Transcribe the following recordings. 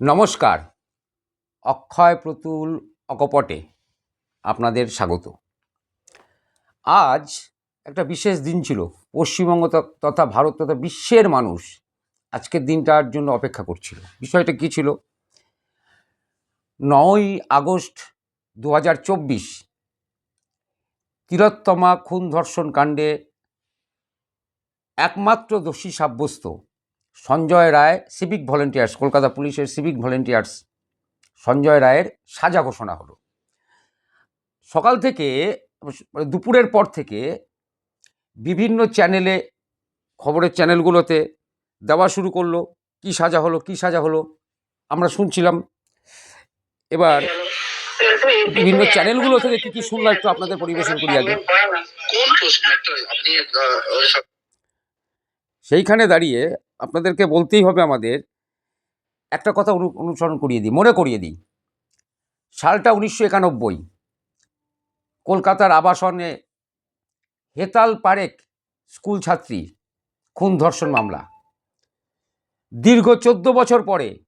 নমস্কার। অক্ষয় প্রতুল অকপটে আপনাদের স্বাগত। আজ একটা বিশেষ দিন ছিল। পশ্চিমবঙ্গ তথা ভারত তথা বিশ্বের মানুষ আজকের দিনটার জন্য অপেক্ষা করছিল। বিষয়টা কী ছিল? নয়ই আগস্ট দু হাজার চব্বিশ, তিলোত্তমা খুন ধর্ষণ কাণ্ডে একমাত্র দোষী সাব্যস্ত সঞ্জয় রায় সিভিক ভলেন্টিয়ার্স কলকাতা পুলিশের সিভিক ভলেন্টিয়ার্স সঞ্জয় রায়ের সাজা ঘোষণা হলো। সকাল থেকে মানে দুপুরের পর থেকে বিভিন্ন চ্যানেলে খবরের চ্যানেলগুলোতে দেওয়া শুরু করল কি সাজা হলো কি সাজা হলো আমরা শুনছিলাম। এবার বিভিন্ন চ্যানেলগুলো থেকে কি কি শুনলাম একটু আপনাদের পরিবেশন করি আগে। সেইখানে দাঁড়িয়ে আপনাদেরকে বলতেই হবে আমাদের, একটা কথা অনু- অনুসরণ করিয়ে দিই, মনে করিয়ে দিই। সালটা উনিশশো একানব্বই, কলকাতার আবাসনে হেতাল পারেক স্কুল ছাত্রী, খুন ধর্ষণ মামলা। দীর্ঘ চোদ্দ বছর পরে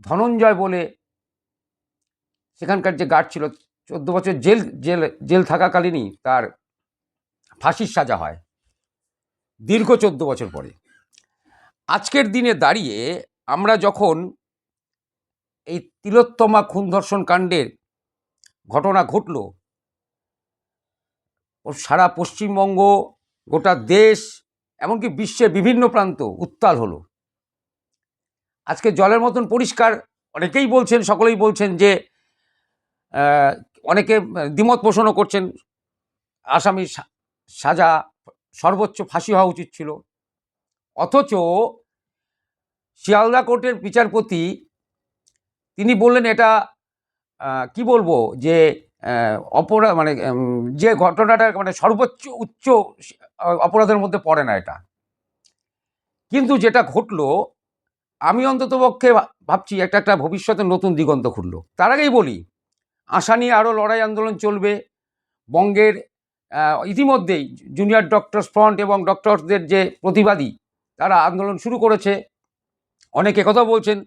ধনঞ্জয় বলে সেখানকার যে গার্ড ছিল, চোদ্দ বছর জেল জেল জেল থাকাকালীনই তার ফাঁসির সাজা হয়। দীর্ঘ চোদ্দ বছর পরে। আজকের দিনে দাঁড়িয়ে আমরা যখন এই তিলোত্তমা খুন ধর্ষণ কাণ্ডের ঘটনা ঘটল সারা পশ্চিমবঙ্গ, গোটা দেশ, এমনকি বিশ্বের বিভিন্ন প্রান্ত উত্তাল হলো। আজকে জলের মতন পরিষ্কার, অনেকেই বলছেন, সকলেই বলছেন যে অনেকে দ্বিমত পোষণও করছেন, আসামির সা- সাজা সর্বোচ্চ ফাঁসি হওয়া উচিত ছিল। অথচ শিয়ালদা কোর্টের বিচারপতি, তিনি বললেন এটা কি বলব যে অপরাধ মানে যে ঘটনাটা মানে সর্বোচ্চ উচ্চ অপরাধের মধ্যে পড়ে না এটা। কিন্তু যেটা ঘটলো, আমি অন্ততপক্ষে ভাবছি একটা একটা ভবিষ্যতে নতুন দিগন্ত খুললো। তার আগেই বলি, আশা নিয়ে আরও লড়াই আন্দোলন চলবে। বঙ্গের ইতিমধ্যেই জুনিয়র ডক্টরস ফ্রন্ট এবং ডক্টরসদের যে প্রতিবাদী তারা আন্দোলন শুরু করেছে। অনেকে কথা বলছেন,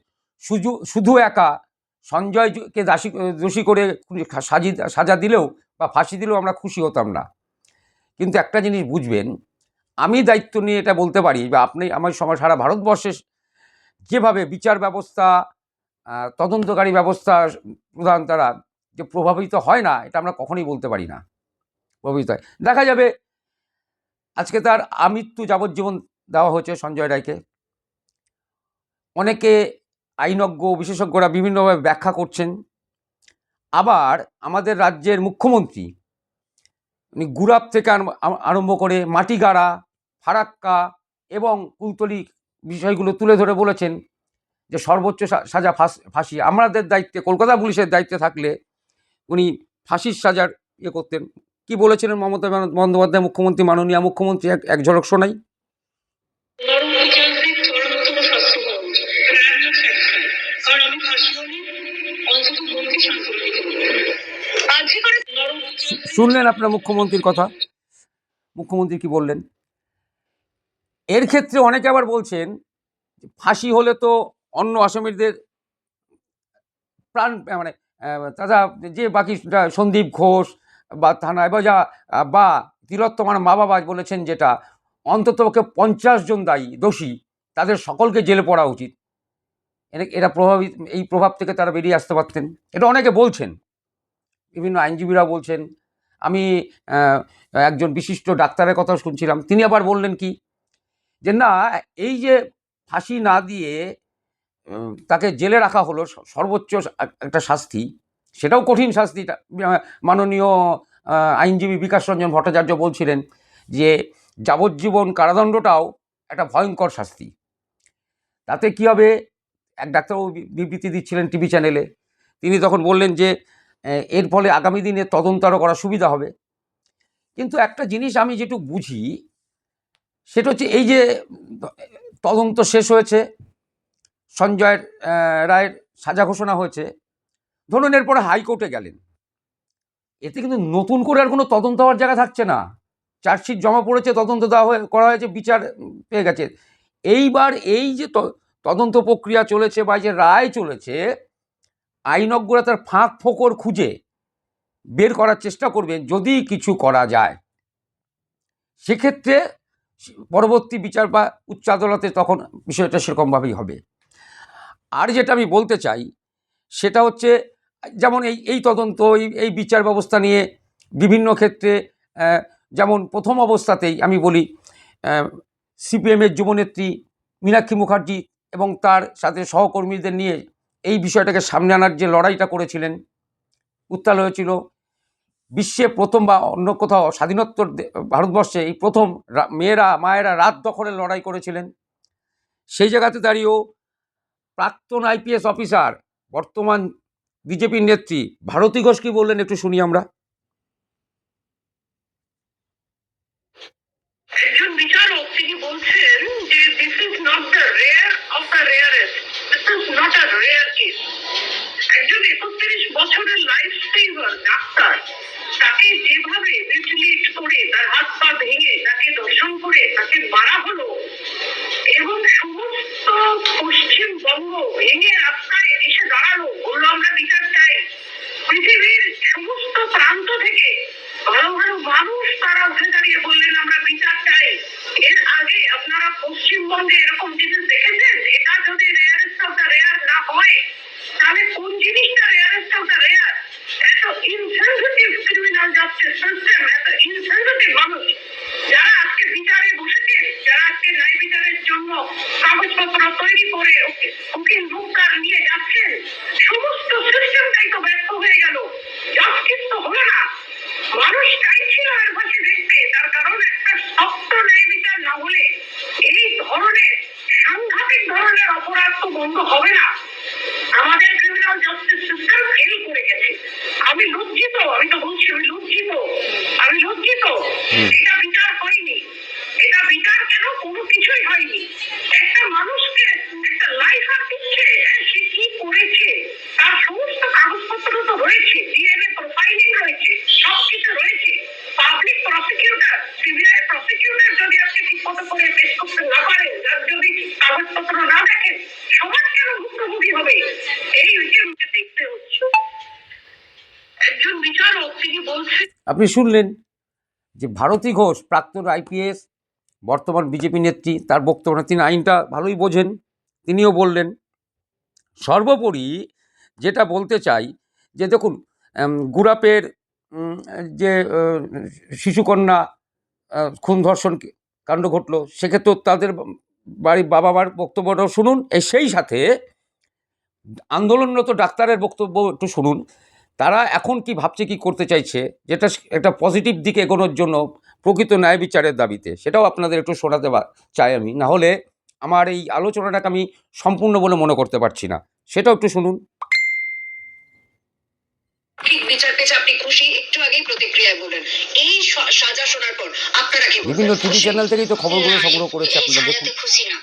শুধু শুধু একা, সঞ্জয়কে দাসী, দোষী করে সাজি, সাজা দিলেও বা ফাঁসি দিলেও আমরা খুশি হতাম না। কিন্তু একটা জিনিস বুঝবেন, আমি দায়িত্ব নিয়ে এটা বলতে পারি বা আপনি আমার সমাজ সারা ভারতবর্ষে যেভাবে বিচার ব্যবস্থা তদন্তকারী ব্যবস্থা প্রধান তারা যে প্রভাবিত হয় না, এটা আমরা কখনোই বলতে পারি না। প্রভাবিত হয়। দেখা যাবে, আজকে তার আমৃত্যু যাবজ্জীবন দেওয়া হয়েছে সঞ্জয় রায়কে। অনেকে আইনজ্ঞ, বিশেষজ্ঞরা বিভিন্নভাবে ব্যাখ্যা করছেন। আবার আমাদের রাজ্যের মুখ্যমন্ত্রী, উনি গুরাব থেকে আরম্ভ- করে মাটিগাড়া, ফারাক্কা এবং কুলতলি বিষয়গুলো তুলে ধরে বলেছেন যে সর্বোচ্চ সাজা ফাঁস- আমাদের দায়িত্বে, কলকাতা পুলিশের দায়িত্বে থাকলে উনি ফাঁসির সাজার ইয়ে করতেন। কি বলেছিলেন মমতা বন্দ- বন্দ্যোপাধ্যায়, মুখ্যমন্ত্রী মাননীয় মুখ্যমন্ত্রী, এক এক ঝলক শোনাই? শুনলেন আপনার মুখ্যমন্ত্রীর কথা? মুখ্যমন্ত্রী কি বললেন? এর ক্ষেত্রে অনেকে আবার বলছেন ফাঁসি হলে তো অন্য আসামিদের প্রাণ মানে তারা যে বাকি সন্দীপ ঘোষ বা থানায় বা যা, বা তিলোত্তমার মা বাবা বলেছেন যেটা অন্ততপক্ষে পঞ্চাশ জন দায়ী, দোষী, তাদের সকলকে জেলে পড়া উচিত। এরা প্রভাবিত এই প্রভাব থেকে তারা বেরিয়ে আসতে পারতেন। এটা অনেকে বলছেন। বিভিন্ন আইনজীবীরা বলছেন। আমি একজন বিশিষ্ট ডাক্তারের কথা শুনছিলাম। তিনি আবার বললেন কি? যে না, এই যে ফাঁসি না দিয়ে তাকে জেলে রাখা হলো সর্বোচ্চ একটা শাস্তি, সেটাও কঠিন শাস্তিটা মাননীয় আইনজীবী বিকাশ রঞ্জন ভট্টাচার্য বলছিলেন যে যাবজ্জীবন কারাদণ্ডটাও একটা ভয়ঙ্কর শাস্তি। তাতে কি হবে? এক ডাক্তারবাবু বিবৃতি দিচ্ছিলেন টিভি চ্যানেলে। তিনি তখন বললেন যে এর ফলে আগামী দিনে তদন্ত আরও করা সুবিধা হবে। কিন্তু একটা জিনিস আমি যেটুকু বুঝি, সেটা হচ্ছে এই যে, তদন্ত শেষ হয়েছে সঞ্জয়ের রায়ের সাজা ঘোষণা হয়েছে। ধরুন এরপরে হাইকোর্টে গেলেন। এতে কিন্তু নতুন করে আর কোনো তদন্ত হওয়ার জায়গা থাকছে না। চার্জশিট জমা পড়েছে, তদন্ত দেওয়া করা হয়েছে, বিচার পেয়ে গেছে। এইবার এই যে তদন্ত প্রক্রিয়া চলেছে বা যে রায় চলেছে আইনজ্ঞরা তার ফাঁক ফোকর খুঁজে বের করার চেষ্টা করবেন, যদি কিছু করা যায়। সেক্ষেত্রে পরবর্তী বিচার বা উচ্চ আদালতে তখন বিষয়টা সেরকমভাবেই হবে। আর যেটা আমি বলতে চাই, সেটা হচ্ছে, যেমন এই এই তদন্ত, এই বিচার ব্যবস্থা নিয়ে বিভিন্ন ক্ষেত্রে যেমন প্রথম অবস্থাতেই আমি বলি সিপিএমের যুবনেত্রী মীনাক্ষী মুখার্জি এবং তার সাথে সহকর্মীদের নিয়ে এই বিষয়টাকে সামনে আনার যে লড়াইটা করেছিলেন, উত্তাল হয়েছিল। বিশ্বে প্রথম বা অন্য কোথাও স্বাধীনোত্তর ভারতবর্ষে এই প্রথম মেয়েরা, মায়েরা রাত দখলের লড়াই করেছিলেন। সেই জায়গাতে দাঁড়িয়েও প্রাক্তন আইপিএস অফিসার, বর্তমান বিজেপির নেত্রী ভারতী ঘোষ কি বললেন একটু শুনি আমরা। একজন বিচারক, তিনি বলছেন যে this is not the rare of the rarest this is not a rare case একজন একত্রিশ বছরের লাইফ সেভার ডাক্তার, তাকে যেভাবে মিসলিড করে, তার হাত পা ভেঙে, তাকে দর্শন করে, তাকে মারা হলো, এবং সমস্ত পশ্চিমবঙ্গ ভেঙে রাস্তায় হয়নি। একটা মানুষকে একটা লাইফ আর দিচ্ছে হ্যাঁ, সে কি করেছে? তার সমস্ত কাগজপত্র তো রয়েছে ডিএনএ প্রোফাইলিং রয়েছে সবকিছু রয়েছে। পাবলিক সিবিআই যদি আপনি ঠিক মতো করে পেশ করতে না পারেন যার যদি কাগজপত্র না দেখেন কেন ভুক্তভোগী হবে? এই দেখতে হচ্ছে। একজন বিচারক তিনি বলছেন আপনি শুনলেন যে ভারতী ঘোষ প্রাক্তন আইপিএস বর্তমান বিজেপি নেত্রী তার বক্তব্য তিনি আইনটা ভালোই বোঝেন তিনিও বললেন। সর্বোপরি যেটা বলতে চাই যে দেখুন উম, গুরাপের যে শিশুকন্যা খুন ধর্ষণ কাণ্ড ঘটলো সেক্ষেত্রেও তাদের বাড়ির বাবা মার বক্তব্যটাও শুনুন এই সেই সাথে আন্দোলনরত ডাক্তারের বক্তব্য একটু শুনুন। তারা এখন কি ভাবছে কি করতে চাইছে যেটা একটা পজিটিভ দিকে এগোনোর জন্য প্রকৃত ন্যায় বিচারের দাবিতে। সেটাও আপনাদের একটু শোনাতে চাই আমি। না হলে আমার এই আলোচনাটাকে আমি সম্পূর্ণ বলে মনে করতে পারছি না। সেটাও একটু শুনুন? বিভিন্ন টিভি চ্যানেল থেকেই তো খবরগুলো সংগ্রহ করেছে আপনি আপনারা দেখুন। খুশি না।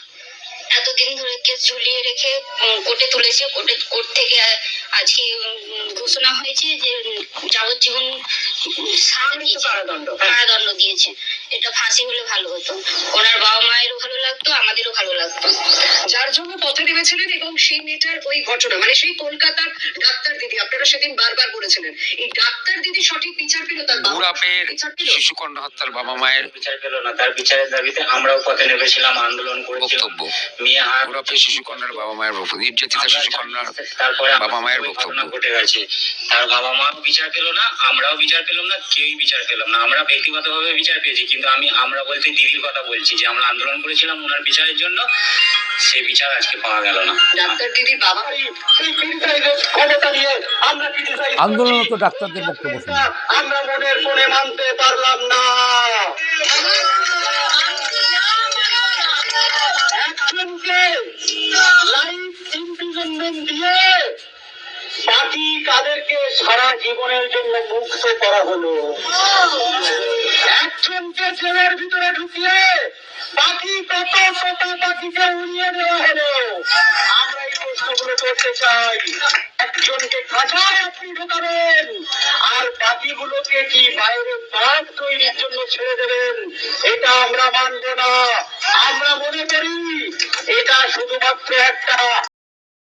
এতদিন ধরে কেস ঝুলিয়ে রেখে কোর্টে তুলেছে। কোর্টে কোর্ট থেকে আজকে ঘোষণা হয়েছে যে যাবজ্জীবন দিয়েছে। কারাদণ্ড কারাদণ্ড দিয়েছে। এটা ফাঁসি হলে ভালো হতো। ওনার বাবা মায়েরও ভালো লাগতো আমাদেরও ভালো লাগতো। যার জন্য পথে নেমেছিলেন এবং সেই মেয়েটার ওই ঘটনা মানে সেই কলকাতার ডাক্তার দিদি আপনারা সেদিন বারবার বলেছিলেন এই ডাক্তার দিদি সঠিক বিচার পেল তার পেল? শিশুকন্যা হত্যার বাবা মায়ের বিচার পেল না তার বিচারের দাবিতে আমরাও পথে নেমেছিলাম আন্দোলন করেছিলাম। বক্তব্য। মেয়ে হাত শিশুকন্যার বাবা মায়ের বক্তব্য নির্যাতিতা শিশুকন্যার বাবা মায়ের বক্তব্য। ঘটে গেছে। তার বাবা মা বিচার পেল না আমরাও বিচার পেলাম না কেউই বিচার পেলাম না। আমরা ব্যক্তিগতভাবে বিচার পেয়েছি কিন্তু আমি আমরা বলতে দিদির কথা বলছি যে আমরা আন্দোলন করেছিলাম ওনার বিচারের জন্য সে বিচার আজকে পাওয়া গেল না। ডাক্তার বাবা ডাক্তারদের বক্তব্য আমরা মনের কোণে মানতে পারলাম না। দিয়ে বাকি কাদেরকে সারা জীবনের জন্য মুক্ত করা হলো। একজনকে জেলের ভিতরে ঢুকিয়ে বাকি কত কত বাকিকে উড়িয়ে দেওয়া হলো। আমরা এই প্রশ্নগুলো করতে চাই। একজনকে কাঁচায় আপনি ঢোকাবেন, আর বাকিগুলোকে কি বাইরে বাঘ তৈরির জন্য ছেড়ে দেবেন, এটা আমরা মানব না। আমরা মনে করি এটা শুধুমাত্র একটা